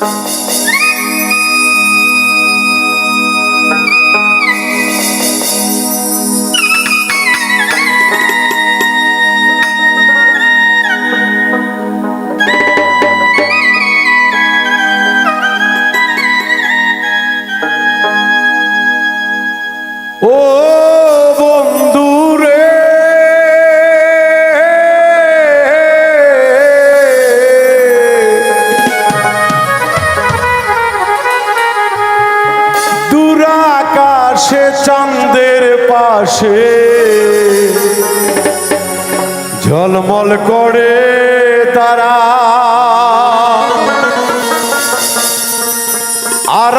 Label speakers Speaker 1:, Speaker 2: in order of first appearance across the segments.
Speaker 1: Thank you. পাশে ঝলমল করে তারা। আর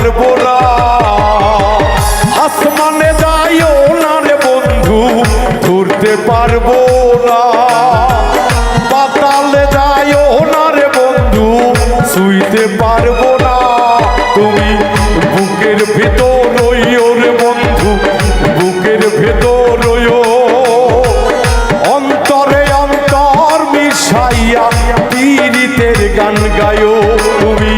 Speaker 1: পারব না আসমানে যাইও না রে বন্ধু ধরতে পারব না। পাতালে যাইও না রে বন্ধু, শুইতে পারব না। তুমি বুকের ভিতর রইও রে বন্ধু, বুকের ভেতর রইও। অন্তরে অন্তর মিশাইয়া পীড়িতের গান গায়ো তুমি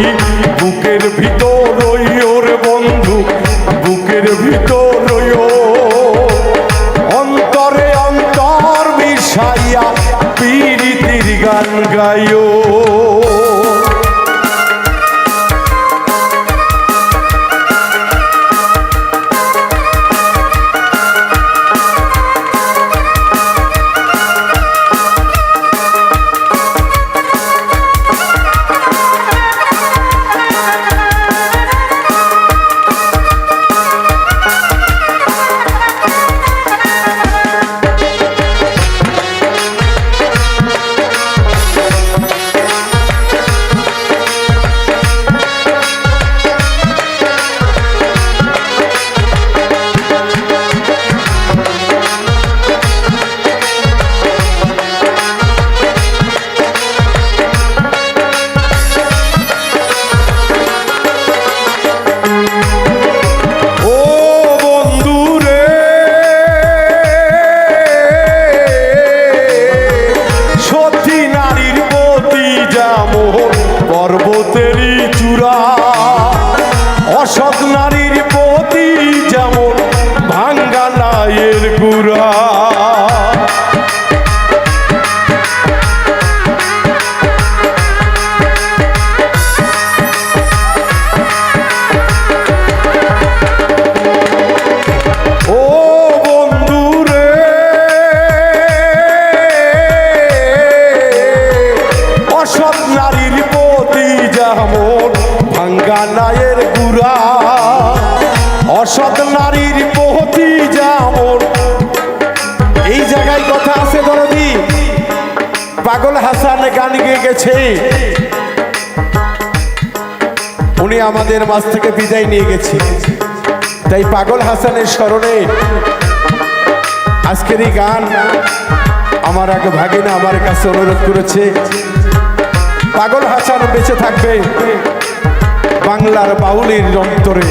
Speaker 1: গেয়ে গেছে। উনি আমাদের মাঝ থেকে বিদায় নিয়ে গেছে। তাই পাগল হাসানের স্মরণে আজকের এই গান আমার আগে ভাগিনা আমার কাছে অনুরোধ করেছে। পাগল হাসান বেঁচে থাকবে বাংলার বাউলির অন্তরে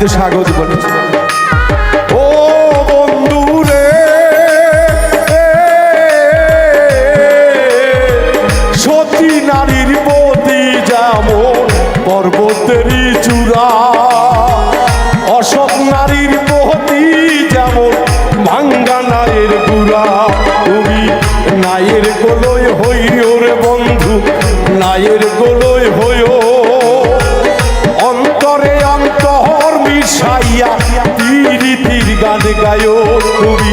Speaker 1: তো স্বাগত বলেছে। নারীর প্রতি যেমন পর্বতেরই চূড়া অসৎ নারীর প্রতি যেমন ভাঙ্গা নায়ের গুড়া তুমি নায়ের গোলই হইও রে বন্ধু, নায়ের গোলই হইও অন্তরে অন্তর মিশাইয়া তীর গান গায়ো তুমি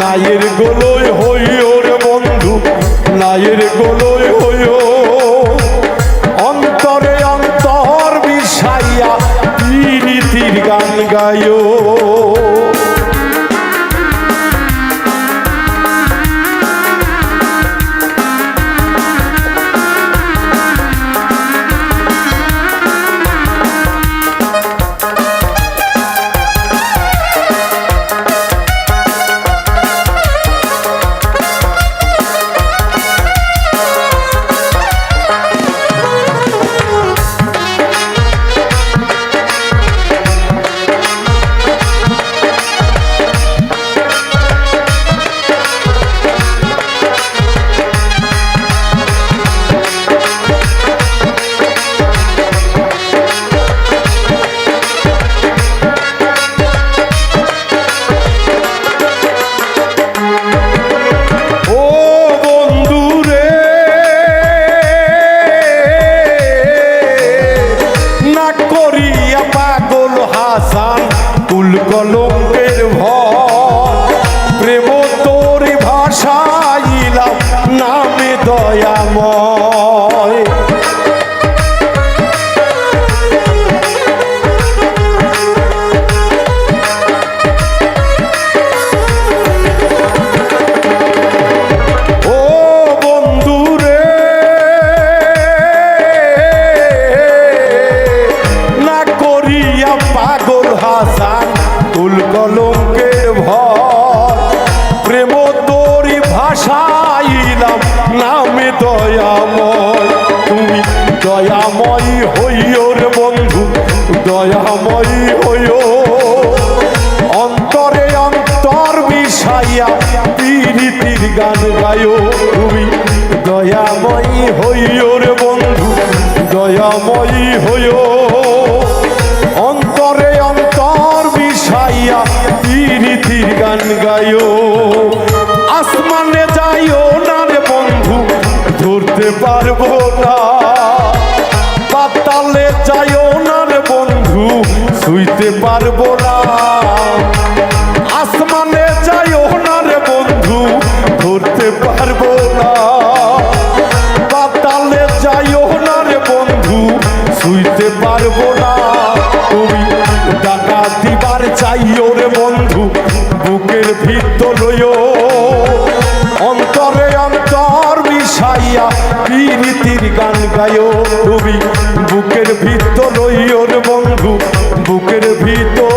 Speaker 1: নায়ের গোলই হইও রে বন্ধু, নায়ের গোলই হই ગાયો. শোকের ভয় মিশাইয়া পীড়িতির গান গায়ো তুমি। দয়াময়ী হইও রে বন্ধু, দয়াময়ী হইও। অন্তরে অন্তর মিশাইয়া পীড়িতির গান গায়ো। আসমানে যাইও না রে বন্ধু, ধরতে পারব না। পাতালে যাইও না রে বন্ধু, শুইতে পারব না। আসমানে ধরতে পারব না। পাতালে যাইও না রে বন্ধু, শুইতে পারব না। তুমি টাকা দিবার চাইও রে বন্ধু, বুকের ভিতর অন্তরে অন্তর মিশাইয়া পীড়িতির গান গায়ো তুমি বুকের ভিতর লইও রে বন্ধু, বুকের ভিতর